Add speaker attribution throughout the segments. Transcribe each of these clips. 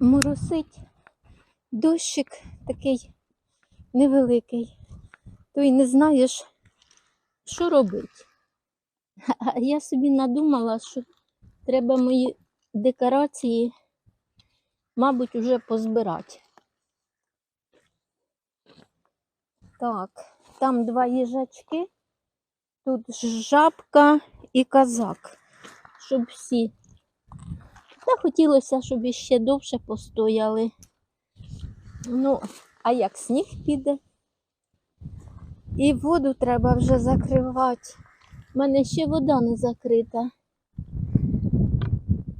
Speaker 1: моросить. Дощик такий невеликий. То й не знаєш, що робити. А я собі надумала, що треба мої декорації, мабуть, уже позбирати. Так, там два їжачки, тут жабка і казак, щоб всі. Та хотілося, щоб іще довше постояли. Ну, а як сніг піде? І воду треба вже закривати. У мене ще вода не закрита.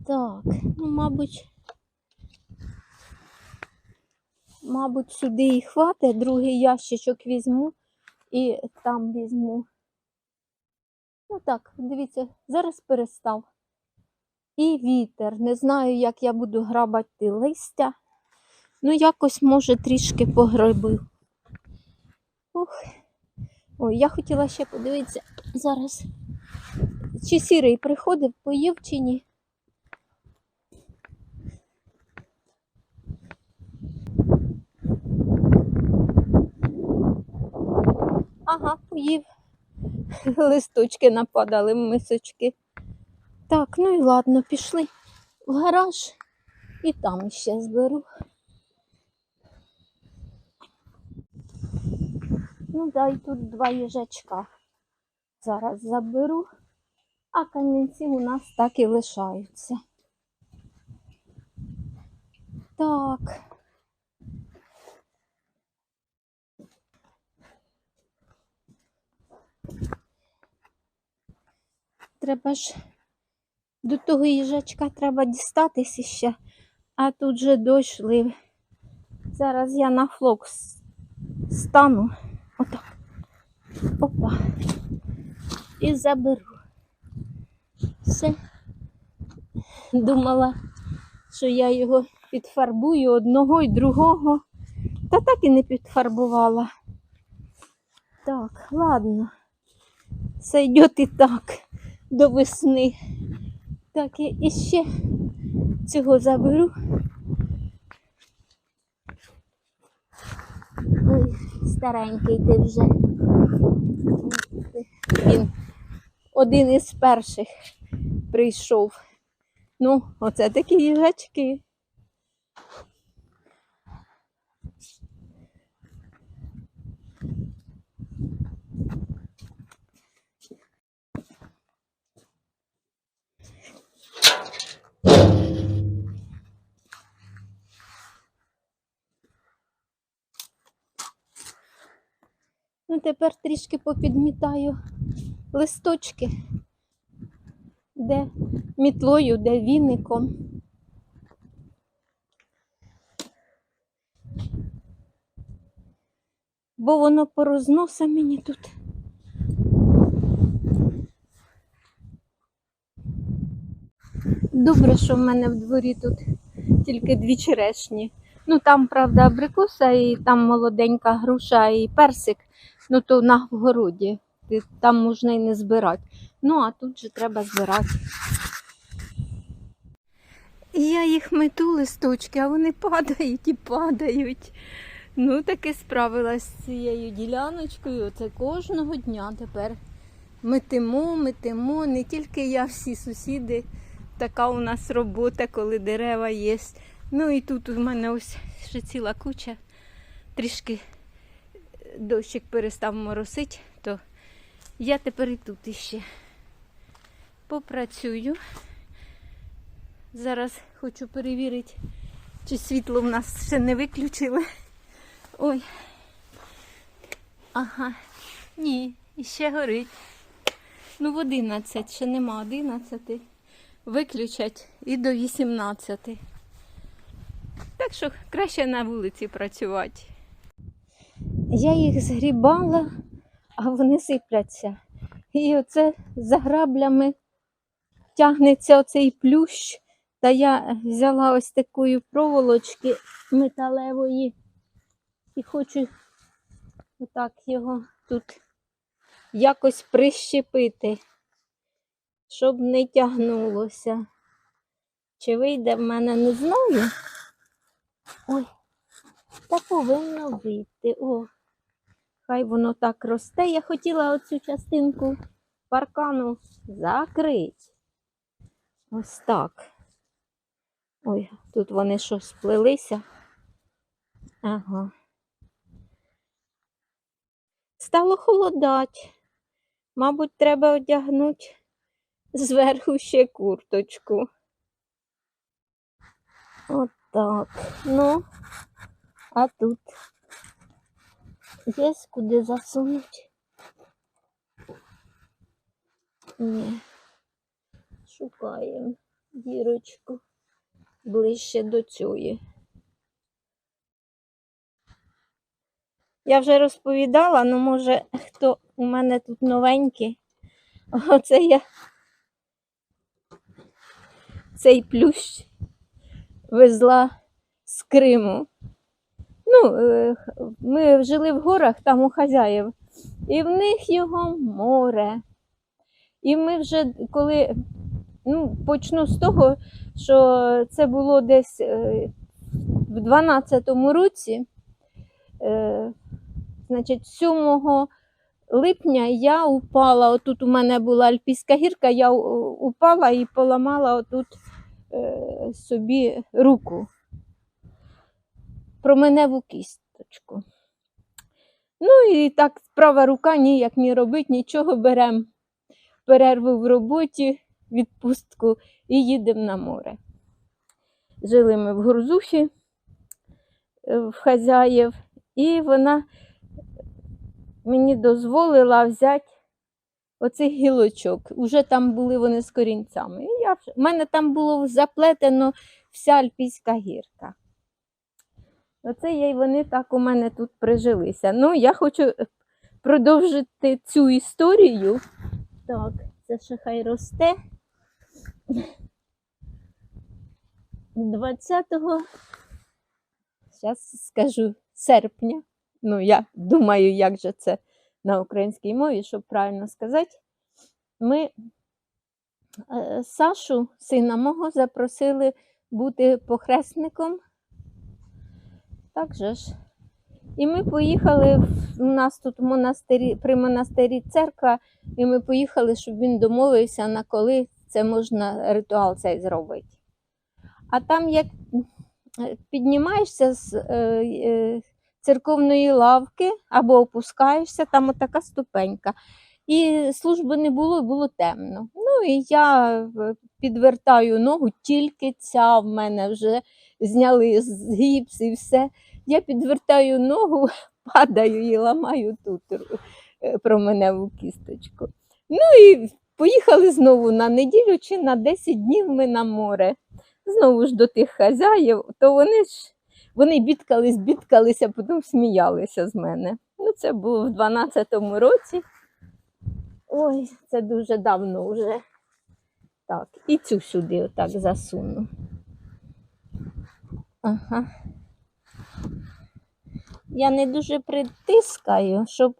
Speaker 1: Так, ну, мабуть, мабуть, сюди і хватить. Другий ящичок візьму і там візьму. Ну так, дивіться, зараз перестав. І вітер. Не знаю, як я буду грабати листя. Ну, якось, може, трішки погребив. Ух. Ой, я хотіла ще подивитися зараз. Чи сірий приходив, поїв чи ні. Ага, поїв. Листочки нападали мисочки. Так, ну і ладно, пішли в гараж і там ще зберу. Ну, да, і тут два їжачка. Зараз заберу, а камінці у нас так і лишаються. Так. Треба ж до того їжачка треба дістатися ще, а тут же дощ. Зараз я на флок стану. Отак. Опа. І заберу. Все. Думала, що я його підфарбую одного і другого. Та так і не підфарбувала. Так, ладно. Сойдет і так до весни. Так, я іще цього заберу. Ой, старенький ти вже. Він один із перших прийшов. Ну, оце такі їжачки. Ну, тепер трішки попідмітаю листочки, де мітлою, де віником. Бо воно порозноса мені тут. Добре, що в мене в дворі тут тільки дві черешні. Ну там, правда, абрикоса, і там молоденька груша і персик. Ну то на городі. Там можна і не збирати. Ну, а тут же треба збирати. Я їх мету листочки, а вони падають і падають. Ну, таки справилась з цією діляночкою. Це кожного дня тепер метимо, метимо. Не тільки я, всі сусіди. Така у нас робота, коли дерева є. Ну і тут у мене ось ще ціла куча. Трішки дощик перестав моросить, то я тепер і тут іще попрацюю. Зараз хочу перевірити, чи світло в нас ще не виключили. Ой. Ага. Ні, іще горить. Ну, в 11, ще нема 11. Виключать і до 18. Так що краще на вулиці працювати. Я їх згрібала, а вони сипляться. І оце за граблями тягнеться оцей плющ. Та я взяла ось такої проволочки металевої і хочу отак його тут якось прищепити, щоб не тягнулося. Чи вийде в мене, не знаю. Ой, та повинно вийти. О, хай воно так росте. Я хотіла оцю частинку паркану закрити. Ось так. Ой, тут вони що сплелися. Ага. Стало холодать. Мабуть, треба одягнути зверху ще курточку. Отак. Ну, а тут є куди засунути? Ні. Шукаємо дірочку ближче до цієї. Я вже розповідала, ну може хто у мене тут новенький. Оце я цей плющ везла з Криму. Ну, е, ми жили в горах там у хазяїв, і в них його море. І ми вже коли ну, почну з того, що це було десь е, в 12-му році, е, значить, 7 липня я упала. Отут у мене була альпійська гірка, я упала і поламала отут собі руку. Променеву кісточку. Ну і так, права рука ніяк не робить, нічого беремо перерву в роботі, відпустку і їдемо на море. Жили ми в Гурзуфі е, в хазяїв, і вона мені дозволила взяти оцих гілочок. Уже там були вони з корінцями. В мене там було заплетено вся альпійська гірка. Оце я й вони так у мене тут прижилися. Ну, я хочу е, продовжити цю історію. Так, це ще хай росте. 20-го, зараз скажу, серпня. Ну, я думаю, як же це на українській мові, щоб правильно сказати. Ми е, Сашу, сина мого, запросили бути похресником. Так же ж. І ми поїхали, у нас тут монастирі, при монастирі церква, і ми поїхали, щоб він домовився, на коли це можна ритуал цей зробити. А там, як піднімаєшся з е, е, церковної лавки або опускаєшся, там отака ступенька. І служби не було, було темно. Ну і я е, підвертаю ногу, тільки ця в мене вже зняли з гіпс і все. Я підвертаю ногу, падаю і ламаю тут е, променеву кісточку. Ну і поїхали знову на неділю чи на 10 днів ми на море. Знову ж до тих хазяїв, то вони ж вони бідкались, бідкалися, потім сміялися з мене. Ну, це було в 12-му році. Ой, це дуже давно вже. Так, і цю сюди отак засуну. Ага. Я не дуже притискаю, щоб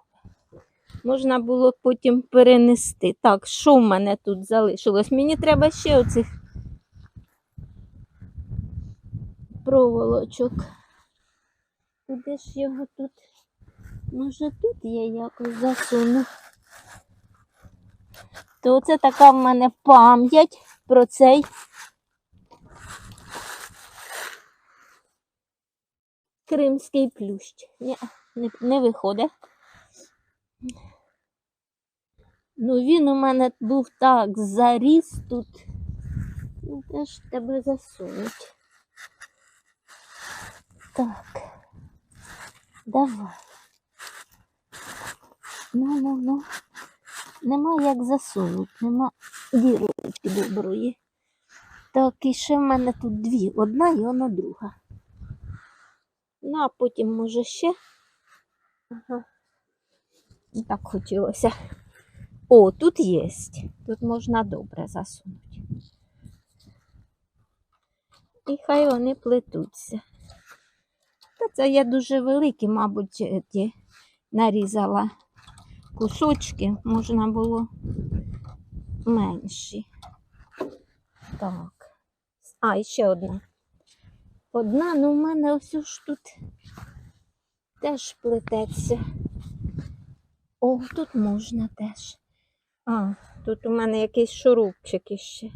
Speaker 1: можна було потім перенести. Так, що в мене тут залишилось? Мені треба ще оцих проволочок. Куди ж його тут? Може тут я якось засуну. То це така в мене пам'ять про цей кримський плющ. Ні, не, не виходить. Ну він у мене був так заріс тут. Ну, ж тебе засунуть? Так. Давай. Ну, ну, ну. Нема як засунути, нема дірочки доброї. Так, і ще в мене тут дві. Одна і вона друга. Ну, а потім, може, ще. Ага. Ну, Так хотілося. О, тут є. Тут можна добре засунути. І хай вони плетуться. Та це я дуже великі, мабуть, ті нарізала кусочки, можна було менші. Так. А, і ще одна. Одна, ну в мене ось ж тут теж плететься. О, тут можна теж. А, тут у мене якийсь шурупчик іще.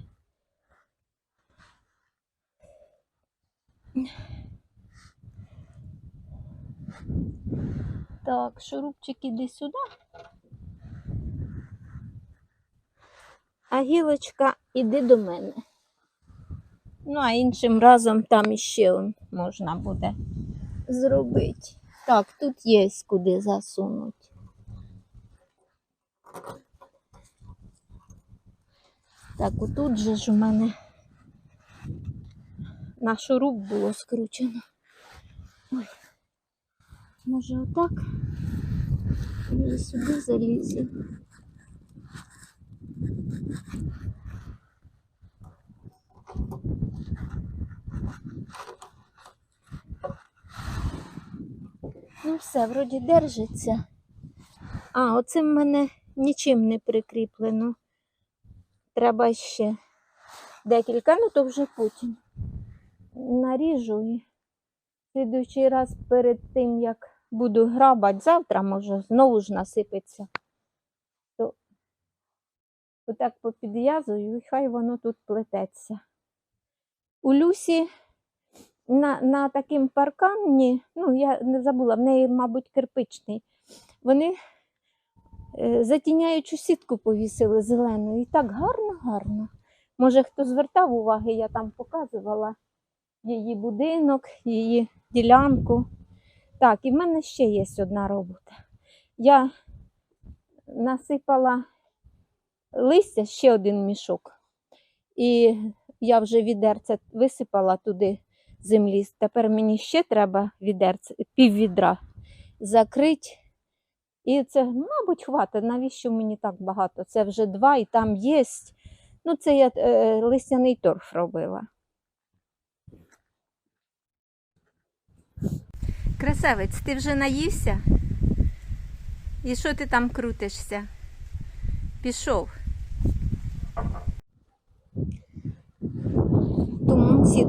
Speaker 1: Так, шурупчик іди сюди. А гілочка іди до мене. Ну, а іншим разом там іще можна буде зробити. Так, тут є куди засунути. Так, отут же ж у мене на шуруп було скручено. Ой. Може отак? І сюди залізе. Ну все, вроді держиться. А, оце в мене нічим не прикріплено. Треба ще декілька, ну то вже потім. Наріжу і слідуючий раз перед тим, як буду грабати, завтра може знову ж насипеться. То отак попідв'язую, і хай воно тут плететься. У Люсі на, на таким паркані, ну я не забула, в неї, мабуть, кирпичний. Вони е, затіняючу сітку повісили зелену. І так гарно, гарно. Може, хто звертав уваги, я там показувала її будинок, її ділянку. Так, і в мене ще є одна робота. Я насипала листя ще один мішок. І я вже відерце висипала туди землі. Тепер мені ще треба відерце, пів закрити. І це, мабуть, хватить. Навіщо мені так багато? Це вже два і там є. Ну, це я е, листяний торф робила. Красавець, ти вже наївся? І що ти там крутишся? Пішов.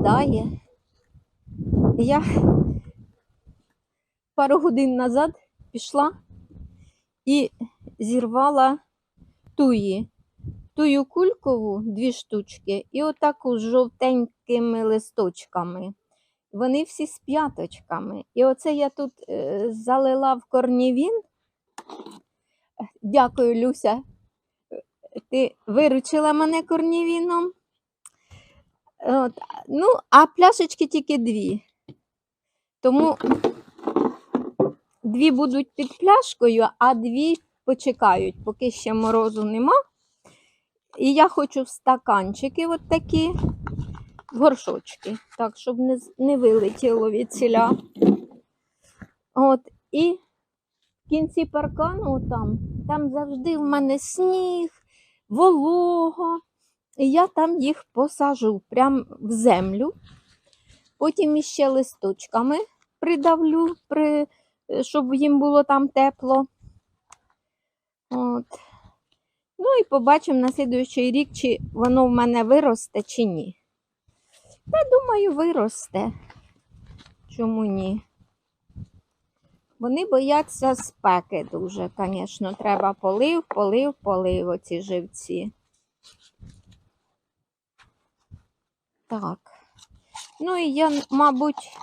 Speaker 1: Туман. Я пару годин назад пішла і зірвала туї. Тую кулькову дві штучки і отаку з жовтенькими листочками. Вони всі з п'яточками. І оце я тут е, залила в корнівін. Дякую, Люся. Ти виручила мене корнівіном. От. Ну, а пляшечки тільки дві. Тому дві будуть під пляшкою, а дві почекають, поки ще морозу нема. І я хочу в стаканчики от такі, в горшочки, так, щоб не, не вилетіло від ціля. От, і в кінці паркану там, там завжди в мене сніг, волого. І я там їх посажу прямо в землю. Потім іще листочками придавлю, при, щоб їм було там тепло. От. Ну і побачимо на слідуючий рік, чи воно в мене виросте, чи ні. Я думаю, виросте. Чому ні? Вони бояться спеки дуже, звісно. Треба полив, полив, полив оці живці. Так. Ну і я, мабуть,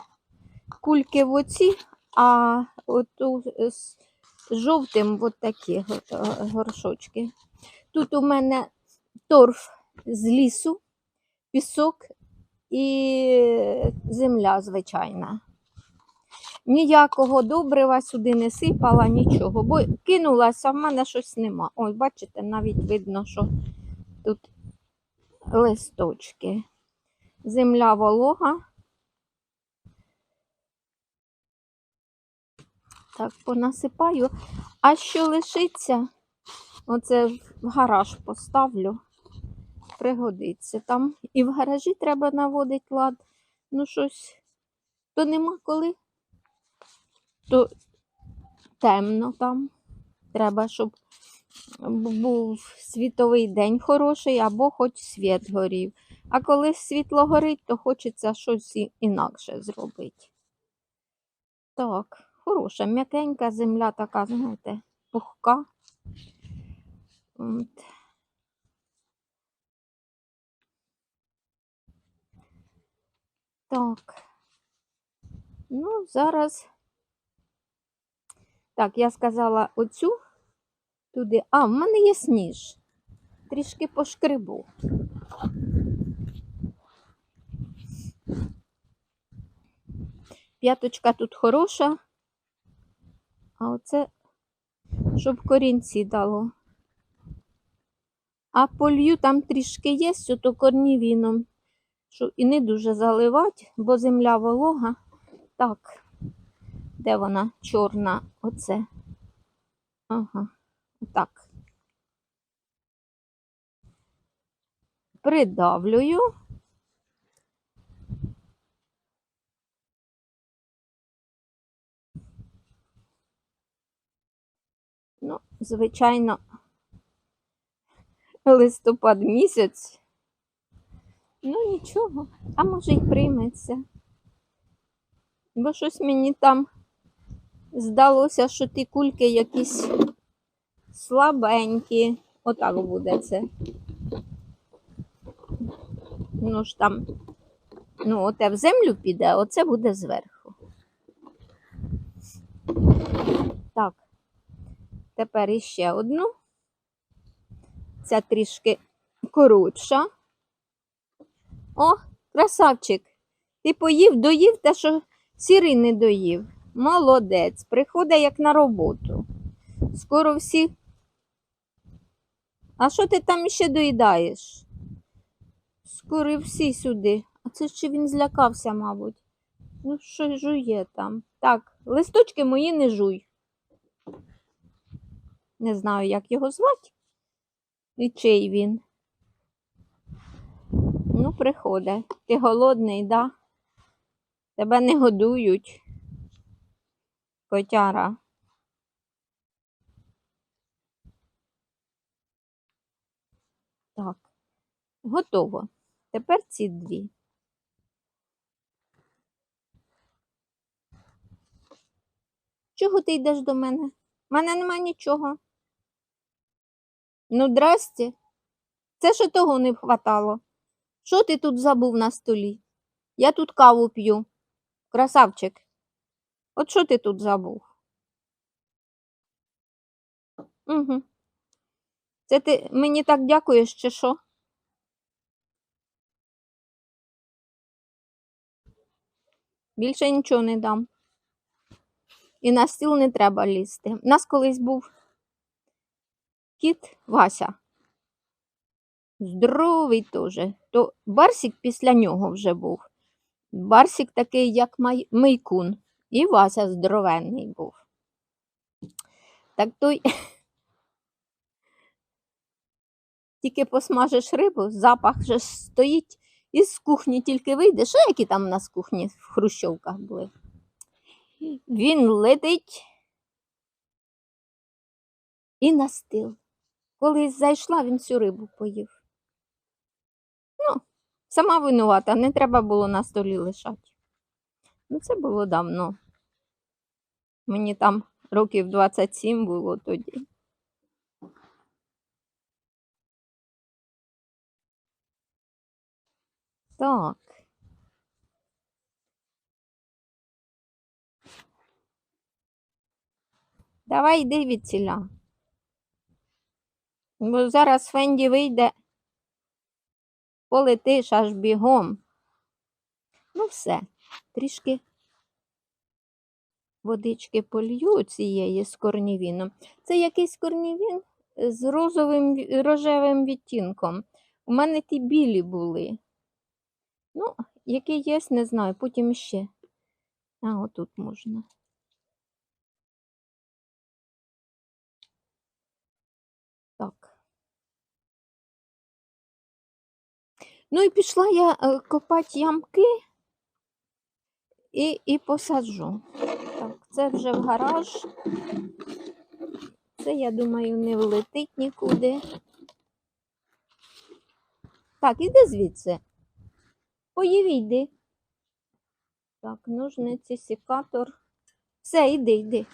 Speaker 1: кульки в оці, а оту з жовтим от такі горшочки. Тут у мене торф з лісу, пісок і земля звичайна. Ніякого добрива сюди не сипала, нічого, бо кинулася, а в мене щось нема. Ой, бачите, навіть видно, що тут листочки. Земля волога. Так, понасипаю. А що лишиться, оце в гараж поставлю. Пригодиться. Там і в гаражі треба наводити лад. Ну, щось то нема коли, то темно там. Треба, щоб був світовий день хороший, або хоч світ горів. А коли світло горить, то хочеться щось інакше зробити. Так, хороша, м'якенька земля така, знаєте, пухка. От. Так. Ну, зараз. Так, я сказала оцю туди. А, в мене є сніж. Трішки пошкребу. П'яточка тут хороша. А оце, щоб корінці дало. А полью там трішки є, то корнівіном. Щоб і не дуже заливати, бо земля волога. Так, де вона чорна? Оце. Ага, так. Придавлюю. Ну, звичайно, листопад місяць. Ну, нічого, а може й прийметься. Бо щось мені там здалося, що ті кульки якісь слабенькі. Отак буде це. Ну ж там, ну, оте в землю піде, а оце буде зверху. Так, тепер іще одну. Ця трішки коротша. О, красавчик. Ти поїв, доїв те, що сірий не доїв. Молодець. Приходить як на роботу. Скоро всі. А що ти там ще доїдаєш? Скоро всі сюди. А це ще він злякався, мабуть. Ну, що жує там. Так, листочки мої не жуй. Не знаю, як його звати. І чий він. Ну, приходить. Ти голодний, да? Тебе не годують. Котяра. Так, готово. Тепер ці дві. Чого ти йдеш до мене? У мене нема нічого. Ну, здрасте. Це ще того не хватало. Що ти тут забув на столі? Я тут каву п'ю. Красавчик. От що ти тут забув? Угу. Це ти мені так дякуєш, чи що? Більше нічого не дам. І на стіл не треба лізти. У нас колись був кіт Вася. Здоровий теж. То Барсік після нього вже був. Барсік такий, як май... Мейкун. І Вася здоровенний був. Так той тільки посмажеш рибу, запах вже стоїть, і з кухні тільки вийдеш. А які там у нас кухні в хрущовках були? Він летить і на стіл. Коли зайшла, він всю рибу поїв. Ну, сама винувата, не треба було на столі лишати. Ну, це було давно. Мені там років 27 було тоді. Так. Давай йди від ціля. Бо зараз Фенді вийде, полетиш аж бігом. Ну все, трішки водички полью цієї з корнівіном. Це якийсь корнівін з розовим, рожевим відтінком. У мене ті білі були. Ну, який є, не знаю, потім ще. А, отут можна. Так. Ну і пішла я е, копати ямки і, і посаджу. Так, це вже в гараж. Це, я думаю, не влетить нікуди. Так, іди звідси. Поїв йди. Так, ножниці, секатор. Все, йди, йди.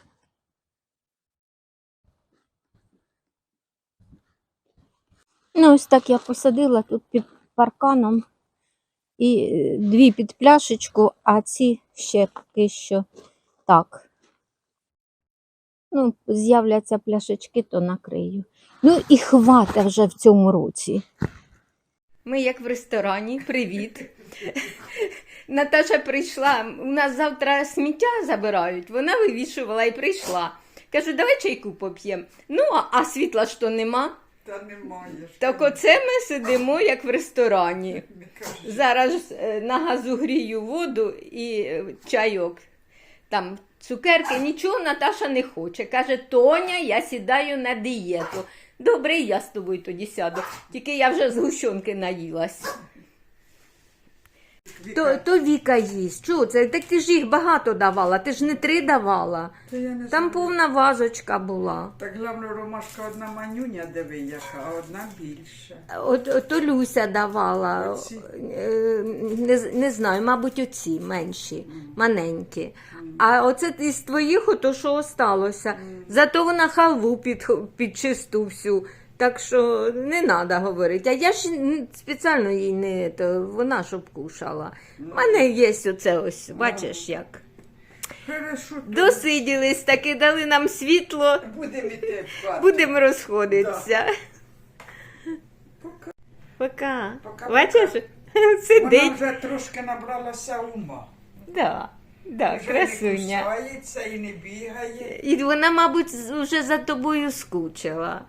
Speaker 1: Ну, ось так я посадила тут під парканом. І е, дві під пляшечку, а ці ще поки що так. Ну, з'являться пляшечки, то накрию. Ну і хвата вже в цьому році. Ми як в ресторані, привіт. Наташа прийшла, у нас завтра сміття забирають, вона вивішувала і прийшла. Кажу, давай чайку поп'ємо. Ну, а- світла то нема.
Speaker 2: Та немає.
Speaker 1: Так оце ми сидимо як в ресторані. Зараз е, на газу грію воду і е, чайок. Там цукерки, нічого Наташа не хоче. Каже, Тоня, я сідаю на дієту. Добре, я з тобою тоді сяду. Тільки я вже з гущонки наїлась. То, то Віка їсть. Чого це? Так ти ж їх багато давала, ти ж не три давала.
Speaker 2: та я не
Speaker 1: Там
Speaker 2: знаю.
Speaker 1: повна вазочка була.
Speaker 2: Так главно ромашка одна манюня, диви яка, а одна більша.
Speaker 1: От, от то Люся давала.
Speaker 2: Оці?
Speaker 1: Е, Не, з- не знаю, мабуть, оці менші, маленькі. А оце із твоїх, ото що осталося. Зато вона халву під, під чисту всю. Так що не треба говорити. А я ж спеціально їй не то, вона щоб кушала. У мене є оце ось, бачиш як.
Speaker 2: Хорошо,
Speaker 1: Досиділись, таки дали нам світло,
Speaker 2: будемо йти в хату.
Speaker 1: будемо розходитися.
Speaker 2: Пока.
Speaker 1: Пока.
Speaker 2: Пока,
Speaker 1: Бачиш?
Speaker 2: Вона
Speaker 1: Сидить.
Speaker 2: вже трошки набралася ума.
Speaker 1: Да, да,
Speaker 2: вже
Speaker 1: красуня.
Speaker 2: не кусається і не бігає.
Speaker 1: І вона, мабуть, з- вже за тобою скучила.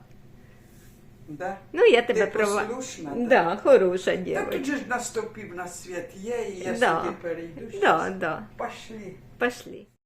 Speaker 2: Да?
Speaker 1: Ну, я
Speaker 2: Ти
Speaker 1: тебе права.
Speaker 2: послушна?
Speaker 1: Да, хороша
Speaker 2: Та тут
Speaker 1: дівчинка.
Speaker 2: же ж наступив на світ є, і я
Speaker 1: Да.
Speaker 2: сюди перейду.
Speaker 1: Да, да.
Speaker 2: Пошли.
Speaker 1: Пошли.